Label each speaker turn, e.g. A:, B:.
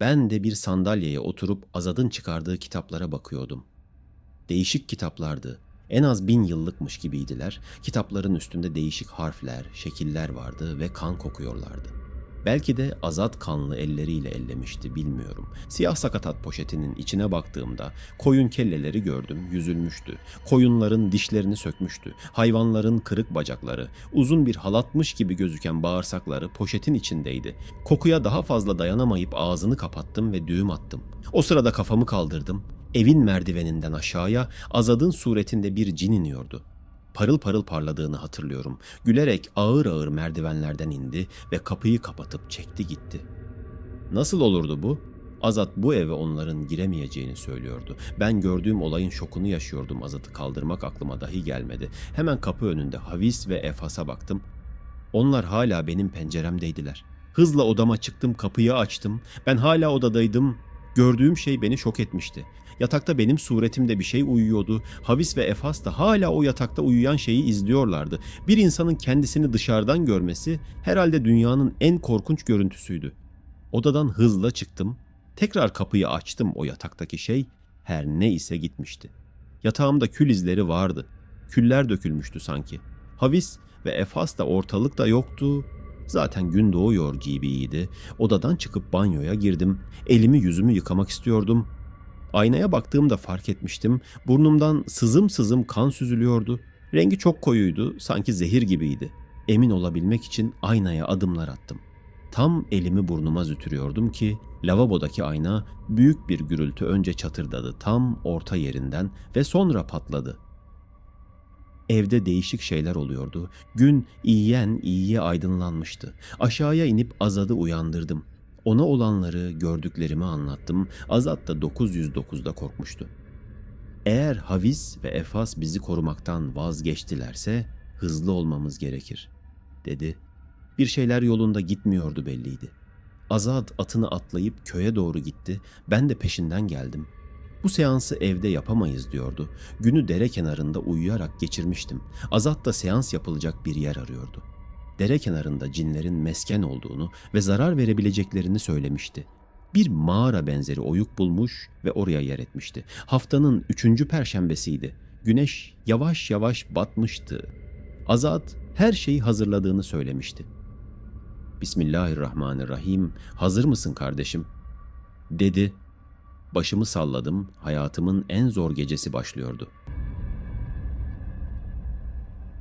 A: Ben de bir sandalyeye oturup Azad'ın çıkardığı kitaplara bakıyordum. Değişik kitaplardı. En az bin yıllıkmış gibiydiler. Kitapların üstünde değişik harfler, şekiller vardı ve kan kokuyorlardı. Belki de azat kanlı elleriyle ellemişti bilmiyorum. Siyah sakatat poşetinin içine baktığımda koyun kelleleri gördüm yüzülmüştü. Koyunların dişlerini sökmüştü. Hayvanların kırık bacakları, uzun bir halatmış gibi gözüken bağırsakları poşetin içindeydi. Kokuya daha fazla dayanamayıp ağzını kapattım ve düğüm attım. O sırada kafamı kaldırdım. Evin merdiveninden aşağıya Azad'ın suretinde bir cin iniyordu. Parıl parıl parladığını hatırlıyorum. Gülerek ağır ağır merdivenlerden indi ve kapıyı kapatıp çekti gitti. Nasıl olurdu bu? Azat bu eve onların giremeyeceğini söylüyordu. Ben gördüğüm olayın şokunu yaşıyordum. Azat'ı kaldırmak aklıma dahi gelmedi. Hemen kapı önünde Havis ve Efas'a baktım. Onlar hala benim penceremdeydiler. Hızla odama çıktım, kapıyı açtım. Ben hala odadaydım. Gördüğüm şey beni şok etmişti. Yatakta benim suretimde bir şey uyuyordu. Havis ve Efas da hala o yatakta uyuyan şeyi izliyorlardı. Bir insanın kendisini dışarıdan görmesi herhalde dünyanın en korkunç görüntüsüydü. Odadan hızla çıktım. Tekrar kapıyı açtım o yataktaki şey her ne ise gitmişti. Yatağımda kül izleri vardı. Küller dökülmüştü sanki. Havis ve Efas da ortalıkta yoktu. Zaten gün doğuyor gibiydi. Odadan çıkıp banyoya girdim. Elimi yüzümü yıkamak istiyordum. Aynaya baktığımda fark etmiştim. Burnumdan sızım sızım kan süzülüyordu. Rengi çok koyuydu, sanki zehir gibiydi. Emin olabilmek için aynaya adımlar attım. Tam elimi burnuma zütürüyordum ki lavabodaki ayna büyük bir gürültü önce çatırdadı tam orta yerinden ve sonra patladı. Evde değişik şeyler oluyordu. Gün iyiyen iyiye aydınlanmıştı. Aşağıya inip Azad'ı uyandırdım. Ona olanları, gördüklerimi anlattım. Azat da 909'da korkmuştu. Eğer Havis ve Efas bizi korumaktan vazgeçtilerse hızlı olmamız gerekir, dedi. Bir şeyler yolunda gitmiyordu belliydi. Azad atını atlayıp köye doğru gitti. Ben de peşinden geldim. Bu seansı evde yapamayız diyordu. Günü dere kenarında uyuyarak geçirmiştim. Azat da seans yapılacak bir yer arıyordu. Dere kenarında cinlerin mesken olduğunu ve zarar verebileceklerini söylemişti. Bir mağara benzeri oyuk bulmuş ve oraya yer etmişti. Haftanın üçüncü perşembesiydi. Güneş yavaş yavaş batmıştı. Azat her şeyi hazırladığını söylemişti. Bismillahirrahmanirrahim. Hazır mısın kardeşim? Dedi. Başımı salladım. Hayatımın en zor gecesi başlıyordu.